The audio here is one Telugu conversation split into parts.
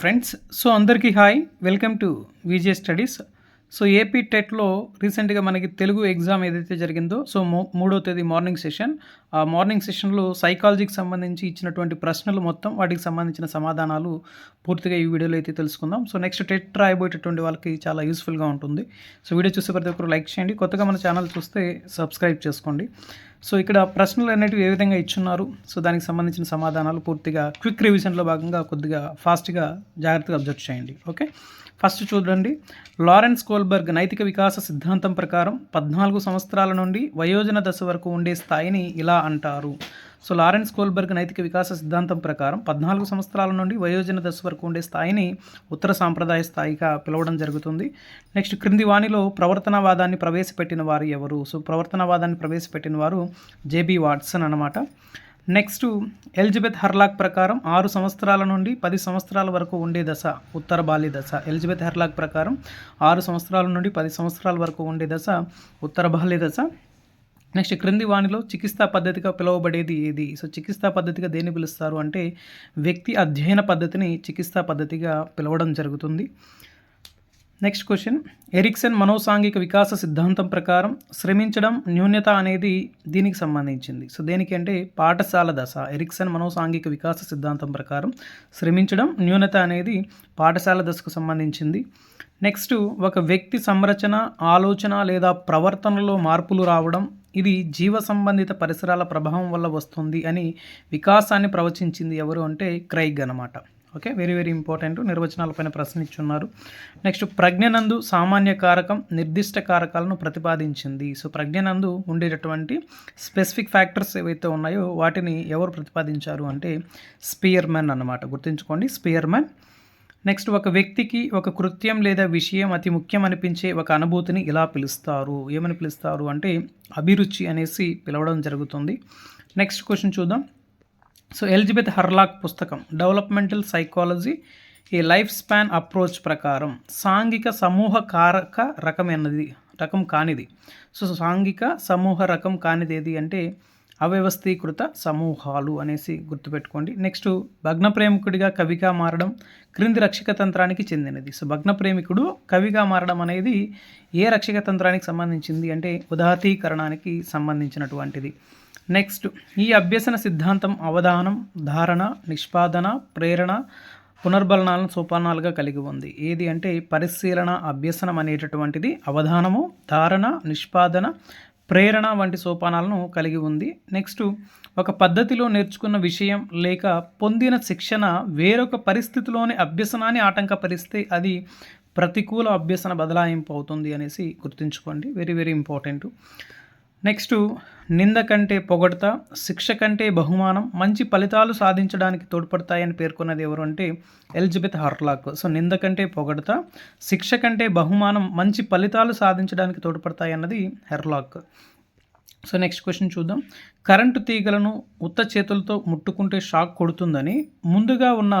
ఫ్రెండ్స్ సో అందరికీ hi welcome to VJ studies so AP టెట్లో రీసెంట్గా మనకి తెలుగు ఎగ్జామ్ ఏదైతే జరిగిందో సో మూ మూడో తేదీ మార్నింగ్ సెషన్. ఆ మార్నింగ్ సెషన్లో సైకాలజీకి సంబంధించి ఇచ్చినటువంటి ప్రశ్నలు మొత్తం వాటికి సంబంధించిన సమాధానాలు పూర్తిగా ఈ వీడియోలో అయితే తెలుసుకుందాం. సో నెక్స్ట్ టెట్ రాయబోయేటటువంటి వాళ్ళకి చాలా యూస్ఫుల్గా ఉంటుంది. సో వీడియో చూసే ప్రతి ఒక్కరు లైక్ చేయండి. కొత్తగా మన ఛానల్ చూస్తే సబ్స్క్రైబ్ చేసుకోండి. సో ఇక్కడ ప్రశ్నలు అనేటివి ఏ విధంగా ఇచ్చున్నారు? సో దానికి సంబంధించిన సమాధానాలు పూర్తిగా క్విక్ రివిజన్లో భాగంగా కొద్దిగా ఫాస్ట్గా జాగ్రత్తగా అబ్జర్వ్ చేయండి. ఓకే? ఫస్ట్ చూడండి. లారెన్స్ కోల్బర్గ్ నైతిక వికాస సిద్ధాంతం ప్రకారం పద్నాలుగు సంవత్సరాల నుండి వయోజన దశ వరకు ఉండే స్థాయిని ఇలా అంటారు. సో లారెన్స్ కోల్బర్గ్ నైతిక వికాస సిద్ధాంతం ప్రకారం పద్నాలుగు సంవత్సరాల నుండి వయోజన దశ వరకు ఉండే స్థాయిని ఉత్తర సాంప్రదాయ స్థాయిగా పిలవడం జరుగుతుంది. నెక్స్ట్ క్రింది వాణిలో ప్రవర్తనవాదాన్ని ప్రవేశపెట్టిన వారు ఎవరు? సో ప్రవర్తనవాదాన్ని ప్రవేశపెట్టిన వారు జేబీ వాట్సన్ అనమాట నెక్స్ట్ ఎలిజబెత్ హర్లాక్ ప్రకారం ఆరు సంవత్సరాల నుండి పది సంవత్సరాల వరకు ఉండే దశ ఉత్తర బాల్య దశ. ఎలిజబెత్ హర్లాక్ ప్రకారం ఆరు సంవత్సరాల నుండి పది సంవత్సరాల వరకు ఉండే దశ ఉత్తర బాల్య దశ. నెక్స్ట్ క్రింది వాణిలో చికిత్సా పద్ధతిగా పిలువబడేది ఏది? సో చికిత్సా పద్ధతిగా దేన్ని పిలుస్తారు? అంటే వ్యక్తి అధ్యయన పద్ధతిని చికిత్సా పద్ధతిగా పిలవడం జరుగుతుంది. నెక్స్ట్ క్వశ్చన్ ఎరిక్సన్ మనోసాంఘిక వికాస సిద్ధాంతం ప్రకారం శ్రమించడం న్యూన్యత అనేది దీనికి సంబంధించింది. సో దేనికి అంటే పాఠశాల దశ. ఎరిక్సన్ మనోసాంఘిక వికాస సిద్ధాంతం ప్రకారం శ్రమించడం న్యూనత అనేది పాఠశాల దశకు సంబంధించింది. నెక్స్ట్ ఒక వ్యక్తి సంరచన ఆలోచన లేదా ప్రవర్తనలో మార్పులు రావడం ఇది జీవ సంబంధిత పరిసరాల ప్రభావం వల్ల వస్తుంది అని వికాసాన్ని ప్రవచించింది ఎవరు అంటే క్రైగ్ అనమాట ఓకే వెరీ వెరీ ఇంపార్టెంట్ నిర్వచనాలపైన ప్రశ్న ఇచ్చున్నారు నెక్స్ట్ ప్రజ్ఞనందు సామాన్య కారకం నిర్దిష్ట కారకాలను ప్రతిపాదించింది. సో ప్రజ్ఞనందు ఉండేటటువంటి స్పెసిఫిక్ ఫ్యాక్టర్స్ ఏవైతే ఉన్నాయో వాటిని ఎవరు ప్రతిపాదించారు అంటే స్పియర్మెన్ అన్నమాట. గుర్తుంచుకోండి స్పియర్మెన్ నెక్స్ట్ ఒక వ్యక్తికి ఒక కృత్యం లేదా విషయం అతి ముఖ్యం అనిపించే ఒక అనుభూతిని ఇలా పిలుస్తారు? ఏమని పిలుస్తారు అంటే అభిరుచి అనేసి పిలవడం జరుగుతుంది. నెక్స్ట్ క్వశ్చన్ చూద్దాం. సో ఎలిజబెత్ హర్లాక్ పుస్తకం developmental psychology a life span approach ప్రకారం సాంఘిక సమూహ కారక రకమైనది రకం కానిది. సో సాంఘిక సమూహ రకం కానిది ఏది అంటే అవ్యవస్థీకృత సమూహాలు అనేసి గుర్తుపెట్టుకోండి. నెక్స్ట్ భగ్న ప్రేమికుడిగా కవిగా మారడం క్రింది రక్షక తంత్రానికి చెందినది. సో భగ్న ప్రేమికుడు కవిగా మారడం అనేది ఏ రక్షక తంత్రానికి సంబంధించింది అంటే ఉదాతీకరణానికి సంబంధించినటువంటిది. నెక్స్ట్ ఈ అభ్యసన సిద్ధాంతం అవధానం ధారణ నిష్పాదన ప్రేరణ పునర్బలనాలను సోపానాలుగా కలిగి ఉంది. ఏది అంటే పరిశీలన అభ్యసనం అనేటటువంటిది అవధానము ధారణ నిష్పాదన ప్రేరణ వంటి సోపానాలను కలిగి ఉంది. నెక్స్ట్ ఒక పద్ధతిలో నేర్చుకున్న విషయం లేక పొందిన శిక్షణ వేరొక పరిస్థితిలోని అభ్యసనాన్ని ఆటంకపరిస్తే అది ప్రతికూల అభ్యసన బదలాయింపు అవుతుంది అనేసి గుర్తుంచుకోండి. వెరీ వెరీ ఇంపార్టెంట్ నెక్స్ట్ నింద కంటే పొగడత శిక్ష కంటే బహుమానం మంచి ఫలితాలు సాధించడానికి తోడ్పడతాయని పేర్కొన్నది ఎవరు అంటే ఎలిజబెత్ హార్లాక్. సో నింద కంటే పొగడత శిక్ష కంటే బహుమానం మంచి ఫలితాలు సాధించడానికి తోడ్పడతాయి అన్నది హెర్లాక్. సో నెక్స్ట్ క్వశ్చన్ చూద్దాం. కరెంటు తీగలను ఉత్త చేతులతో ముట్టుకుంటే షాక్ కొడుతుందని ముందుగా ఉన్న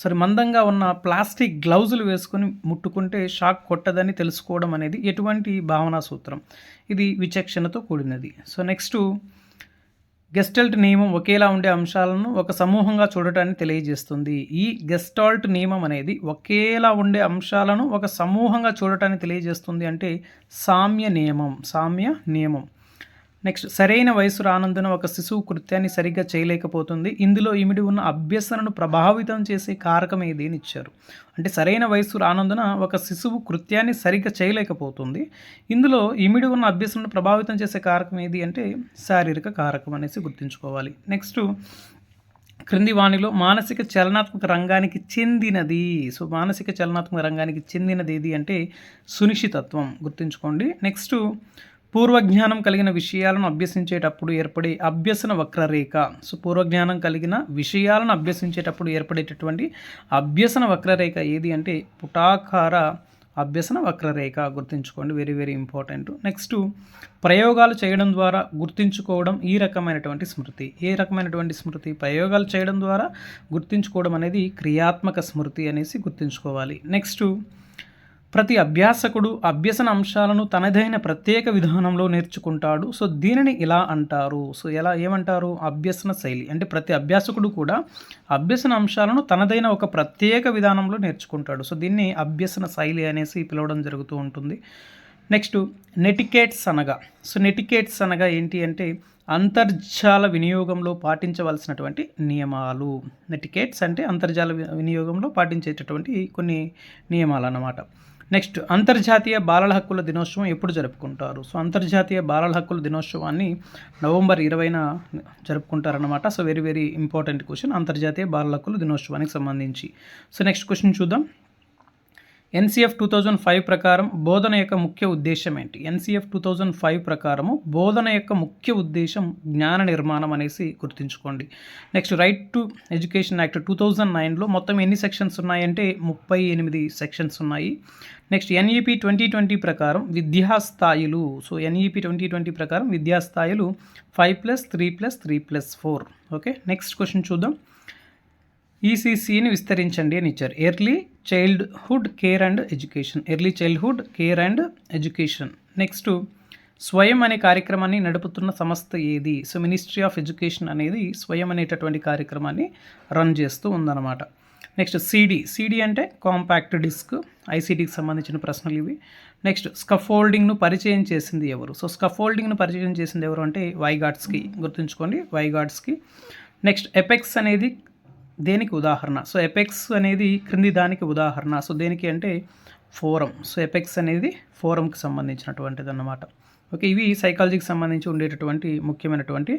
సారీ మందంగా ఉన్న ప్లాస్టిక్ గ్లౌజులు వేసుకొని ముట్టుకుంటే షాక్ కొట్టదని తెలుసుకోవడం అనేది ఎటువంటి భావనా సూత్రం? ఇది విచక్షణతో కూడినది. సో నెక్స్ట్ గెస్టల్ట్ నియమం ఒకేలా ఉండే అంశాలను ఒక సమూహంగా చూడటాన్ని తెలియజేస్తుంది. ఈ గెస్టాల్ట్ నియమం అనేది ఒకేలా ఉండే అంశాలను ఒక సమూహంగా చూడటాన్ని తెలియజేస్తుంది అంటే సామ్య నియమం సామ్య నియమం. నెక్స్ట్ సరైన వయసు రానందున ఒక శిశువు కృత్యాన్ని సరిగ్గా చేయలేకపోతుంది. ఇందులో ఇమిడి ఉన్న అభ్యసనను ప్రభావితం చేసే కారకం ఏది అని ఇచ్చారు. అంటే సరైన వయసు రానందున ఒక శిశువు కృత్యాన్ని సరిగ్గా చేయలేకపోతుంది. ఇందులో ఇమిడి ఉన్న అభ్యసనను ప్రభావితం చేసే కారకం ఏది అంటే శారీరక కారకం అనేసి గుర్తుంచుకోవాలి. నెక్స్ట్ క్రింది వాణిలో మానసిక చలనాత్మక రంగానికి చెందినది. సో మానసిక చలనాత్మక రంగానికి చెందినది ఏది అంటే సునిశ్చితత్వం గుర్తుంచుకోండి. నెక్స్ట్ పూర్వజ్ఞానం కలిగిన విషయాలను అభ్యసించేటప్పుడు ఏర్పడే అభ్యసన వక్రరేఖ. సో పూర్వజ్ఞానం కలిగిన విషయాలను అభ్యసించేటప్పుడు ఏర్పడేటటువంటి అభ్యసన వక్రరేఖ ఏది అంటే పుటాకార అభ్యసన వక్రరేఖ. గుర్తుంచుకోండి వెరీ వెరీ ఇంపార్టెంట్ నెక్స్ట్ ప్రయోగాలు చేయడం ద్వారా గుర్తుంచుకోవడం ఈ రకమైనటువంటి స్మృతి. ఏ రకమైనటువంటి స్మృతి? ప్రయోగాలు చేయడం ద్వారా గుర్తుంచుకోవడం అనేది క్రియాత్మక స్మృతి అనేసి గుర్తుంచుకోవాలి. నెక్స్ట్ ప్రతి అభ్యాసకుడు అభ్యసన అంశాలను తనదైన ప్రత్యేక విధానంలో నేర్చుకుంటాడు. సో దీనిని ఇలా అంటారు. సో ఎలా ఏమంటారు? అభ్యసన శైలి. అంటే ప్రతి అభ్యాసకుడు కూడా అభ్యసన అంశాలను తనదైన ఒక ప్రత్యేక విధానంలో నేర్చుకుంటాడు. సో దీన్ని అభ్యసన శైలి అనేసి పిలవడం జరుగుతూ ఉంటుంది. నెక్స్ట్ నెటికేట్స్ అనగా సో నెటికేట్స్ అనగా ఏంటి అంటే అంతర్జాల వినియోగంలో పాటించవలసినటువంటి నియమాలు. నెటికేట్స్ అంటే అంతర్జాల వినియోగంలో పాటించేటటువంటి కొన్ని నియమాలు అన్నమాట నెక్స్ట్ అంతర్జాతీయ బాలల హక్కుల దినోత్సవం ఎప్పుడు జరుపుకుంటారు? సో అంతర్జాతీయ బాలల హక్కుల దినోత్సవాన్ని నవంబర్ ఇరవైన జరుపుకుంటారనమాట so very very important question అంతర్జాతీయ బాలల హక్కుల దినోత్సవానికి సంబంధించి. సో నెక్స్ట్ క్వశ్చన్ చూద్దాం. ఎన్సిఎఫ్ టూ థౌజండ్ ఫైవ్ ప్రకారం బోధన యొక్క ముఖ్య ఉద్దేశం ఏంటి? ఎన్సిఎఫ్ టూ థౌజండ్ ఫైవ్ ప్రకారము బోధన యొక్క ముఖ్య ఉద్దేశం జ్ఞాన నిర్మాణం అనేసి గుర్తుంచుకోండి. Next right to education act two thousand నైన్లో మొత్తం ఎన్ని సెక్షన్స్ ఉన్నాయంటే ముప్పై ఎనిమిది సెక్షన్స్ ఉన్నాయి. నెక్స్ట్ ఎన్ఈపి ట్వంటీ ట్వంటీ ప్రకారం విద్యా స్థాయిలు సో ఎన్ఈపి ట్వంటీ ట్వంటీ ప్రకారం విద్యా స్థాయిలు five plus three plus three plus four. Okay next question చూద్దాం. ఈసీసీని విస్తరించండి అని ఇచ్చారు. Early childhood care and education early childhood care and education next Swayam అనే కార్యక్రమాన్ని నడుపుతున్న సంస్థ ఏది? సో మినిస్ట్రీ ఆఫ్ ఎడ్యుకేషన్ అనేది స్వయం అనేటటువంటి కార్యక్రమాన్ని రన్ చేస్తూ ఉందన్నమాట. నెక్స్ట్ సిడి సిడి అంటే కాంపాక్ట్ డిస్క్ ఐసీడీకి సంబంధించిన ప్రశ్నలు ఇవి. నెక్స్ట్ స్కఫోల్డింగ్ను పరిచయం చేసింది ఎవరు? సో స్కఫోల్డింగ్ను పరిచయం చేసింది ఎవరు అంటే వైగాడ్స్కి గుర్తుంచుకోండి వైగాడ్స్కి నెక్స్ట్ ఎపెక్స్ అనేది దేనికి ఉదాహరణ? సో ఎపెక్స్ అనేది క్రింది దానికి ఉదాహరణ. సో దేనికి అంటే ఫోరం. సో ఎపెక్స్ అనేది ఫోరంకి సంబంధించినటువంటిది అన్నమాట ఓకే ఇవి సైకాలజీకి సంబంధించి ఉండేటటువంటి ముఖ్యమైనటువంటి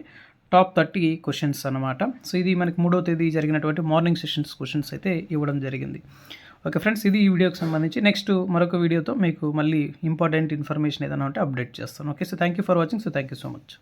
టాప్ థర్టీ క్వశ్చన్స్ అనమాట సో ఇది మనకి మూడో తేదీ జరిగినటువంటి మార్నింగ్ సెషన్స్ క్వశ్చన్స్ అయితే ఇవ్వడం జరిగింది. ఓకే ఫ్రెండ్స్ ఇది ఈ వీడియోకి సంబంధించి. నెక్స్ట్ మరొక వీడియోతో మీకు మళ్ళీ ఇంపార్టెంట్ ఇన్ఫర్మేషన్ ఏదైనా ఉంటే అప్డేట్ చేస్తాను. Okay so thank you for watching so thank you so much